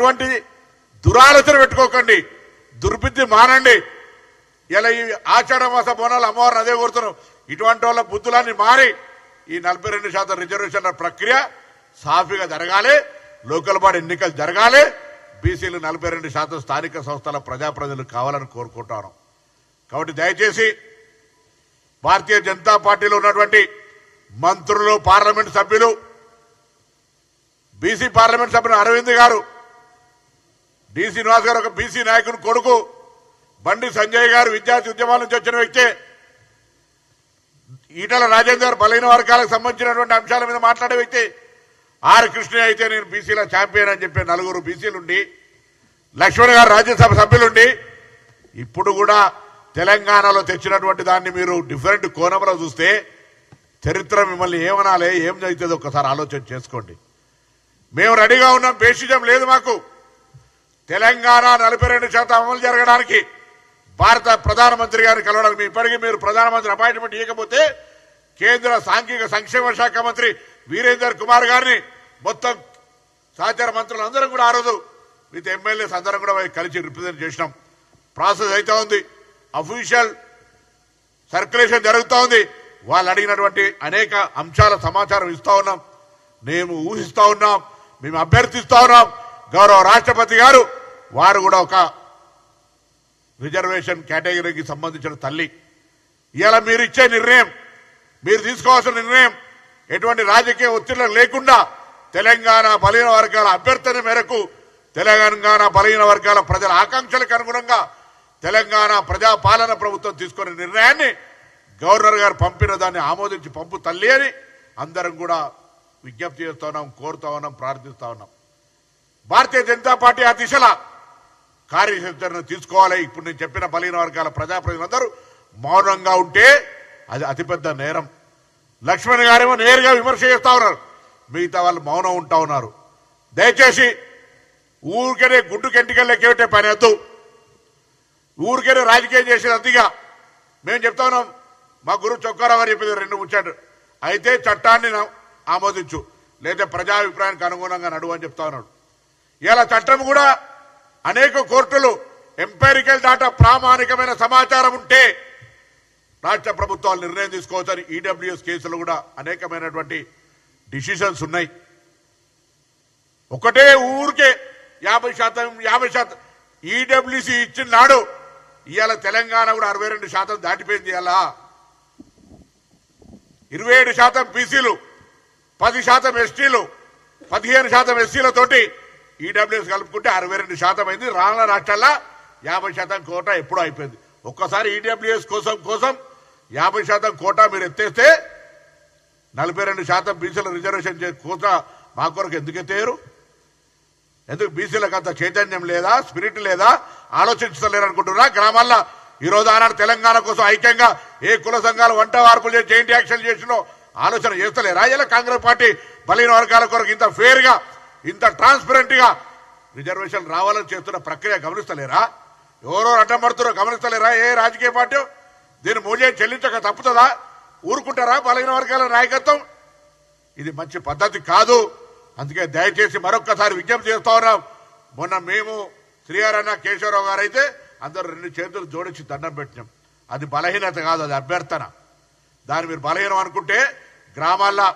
ఇటువంటి దురాలోచన పెట్టుకోకండి. దుర్బుద్ధి మానండి. ఇలా ఈ ఆషాఢ మాస బోనాలు అమ్మవారిని అదే కోరుతున్నాం. ఇటువంటి వాళ్ళ బుద్ధులన్నీ మారి ఈ నలభై రెండు శాతం రిజర్వేషన్ల ప్రక్రియ సాఫీగా జరగాలి. లోకల్ బాడీ ఎన్నికలు జరగాలి. బీసీలు నలభై రెండు శాతం స్థానిక సంస్థల ప్రజాప్రతినిధులు కావాలని కోరుకుంటాను. కాబట్టి దయచేసి భారతీయ జనతా పార్టీలో ఉన్నటువంటి మంత్రులు పార్లమెంట్ సభ్యులు బీసీ పార్లమెంట్ సభ్యులు అరవింద్ గారు డి శ్రీనివాస్ గారు ఒక బీసీ నాయకుని కొడుకు. బండి సంజయ్ గారు విద్యార్థి ఉద్యమాల నుంచి వచ్చిన వ్యక్తే. ఈటల రాజేందర్ బలైన వర్గాలకు సంబంధించినటువంటి అంశాల మీద మాట్లాడే వ్యక్తి. ఆర్ కృష్ణ అయితే నేను బీసీల ఛాంపియన్ అని చెప్పి నలుగురు బీసీలుండి లక్ష్మణ్ గారు రాజ్యసభ సభ్యులుండి. ఇప్పుడు కూడా తెలంగాణలో తెచ్చినటువంటి దాన్ని మీరు డిఫరెంట్ కోణంలో చూస్తే చరిత్ర మిమ్మల్ని ఏమనాలి ఏం జరుగుతుందో ఒకసారి ఆలోచన చేసుకోండి. మేము రెడీగా ఉన్నాం బేసిజం లేదు మాకు. తెలంగాణ నలభై రెండు శాతం అమలు జరగడానికి భారత ప్రధానమంత్రి గారిని కలవడానికి ఇప్పటికీ మీరు ప్రధానమంత్రి అపాయింట్మెంట్ ఇవ్వకపోతే కేంద్ర సాంఘిక సంక్షేమ శాఖ మంత్రి వీరేందర్ కుమార్ గారిని మొత్తం సహచార మంత్రులు అందరం కూడా ఆ రోజు విత్ ఎమ్మెల్యేస్ అందరం కూడా కలిసి రిప్రజెంట్ చేసినాం. ప్రాసెస్ అయితే ఉంది. అఫీషియల్ సర్క్యులేషన్ జరుగుతూ ఉంది. వాళ్ళు అడిగినటువంటి అనేక అంశాల సమాచారం ఇస్తూ ఉన్నాం. మేము ఊహిస్తూ ఉన్నాం. మేము అభ్యర్థిస్తూ ఉన్నాం. గౌరవ రాష్ట్రపతి గారు వారు కూడా ఒక రిజర్వేషన్ కేటగిరీకి సంబంధించిన తల్లి. ఇలా మీరు ఇచ్చే నిర్ణయం మీరు తీసుకోవాల్సిన నిర్ణయం ఎటువంటి రాజకీయ ఒత్తిళ్ళు లేకుండా తెలంగాణ బలహీన వర్గాల అభ్యర్థన మేరకు తెలంగాణ బలహీన వర్గాల ప్రజల ఆకాంక్షలకు అనుగుణంగా తెలంగాణ ప్రజాపాలన ప్రభుత్వం తీసుకునే నిర్ణయాన్ని గవర్నర్ గారు పంపిన దాన్ని ఆమోదించి పంపు తల్లి అని అందరం కూడా విజ్ఞప్తి చేస్తా ఉన్నాం కోరుతా ఉన్నాం ప్రార్థిస్తా ఉన్నాం. భారతీయ జనతా పార్టీ ఆ దిశలా కార్యాచరణ తీసుకోవాలి. ఇప్పుడు నేను చెప్పిన బలహీన వర్గాల ప్రజాప్రతినిధులందరూ మౌనంగా ఉంటే అది అతిపెద్ద నేరం. లక్ష్మణ్ గారేమో నేరుగా విమర్శ చేస్తా ఉన్నారు. మిగతా వాళ్ళు మౌనం ఉంటా ఉన్నారు. దయచేసి ఊరికనే గుడ్డు కెంటికెళ్ళకేమిటే పని వద్దు. ఊరికనే రాజకీయం చేసేది అతిగా. మేము చెప్తా ఉన్నాం. మా గురువు చొక్కారావు గారు చెప్పింది రెండు ముచ్చాడు అయితే చట్టాన్ని ఆమోదించు. లేదా ప్రజాభిప్రాయానికి అనుగుణంగా నడువు అని చెప్తా ఉన్నాడు. ఇలా చట్టం కూడా అనేక కోర్టులు ఎంపైరికల్ డాటా ప్రామాణికమైన సమాచారం ఉంటే రాష్ట్ర ప్రభుత్వాలు నిర్ణయం తీసుకోవచ్చని ఈడబ్ల్యూఎస్ కేసులు కూడా అనేకమైనటువంటి డిసిషన్స్ ఉన్నాయి. ఒకటే ఊరికే యాభై శాతం యాభై శాతం ఈడబ్ల్యూసి ఇచ్చిన నాడు ఇవాళ తెలంగాణ కూడా అరవై రెండు శాతం దాటిపోయింది ఇవాళ ఇరవై ఏడు శాతం బీసీలు పది శాతం ఎస్టీలు పదిహేను శాతం ఎస్సీలతోటి ఈడబ్ల్యూఎస్ కలుపుకుంటే అరవై రెండు శాతం అయింది. రానున్న రాష్ట్రాల్లో యాభై శాతం కోట ఎప్పుడో అయిపోయింది. ఒక్కసారి ఈడబ్ల్యూఎస్ కోసం కోసం యాభై శాతం కోటా మీరు ఎత్తేస్తే నలభై రెండు శాతం బీసీల రిజర్వేషన్ చే- మా కొరకు ఎందుకు ఎత్తేయరు? ఎందుకు బీసీలకు అంత చైతన్యం లేదా స్పిరిట్ లేదా? ఆలోచించలేరు అనుకుంటున్నా గ్రామాల్లో ఈ రోజు ఆనాడు తెలంగాణ కోసం ఐక్యంగా ఏ కుల సంఘాలు వంట వార్పులు చేసి జైంట్ యాక్షన్ చేసినో ఆలోచన చేస్తలేరా? ఇలా కాంగ్రెస్ పార్టీ బలహీన వర్గాల కొరకు ఇంత ఫేర్గా ఇంత ట్రాన్స్పరెంట్గా రిజర్వేషన్ రావాలని చేస్తున్న ప్రక్రియ గమనిస్తలేరా? ఎవరో అడ్డం పడుతున్నారో గమనిస్తలేరా? ఏ రాజకీయ పార్టీ? దీని మూల్యం చెల్లించక తప్పుతుందా? ఊరుకుంటారా బలహీన వర్గాల నాయకత్వం? ఇది మంచి పద్ధతి కాదు. అందుకే దయచేసి మరొక్కసారి విజ్ఞప్తి చేస్తా ఉన్నాం. మొన్న మేము శ్రీహరణ కేశవరావు గారు అయితే అందరూ రెండు చేతులు జోడించి దండం పెట్టినాం. అది బలహీనత కాదు అది అభ్యర్థన. దాన్ని మీరు బలహీనం అనుకుంటే గ్రామాల్లో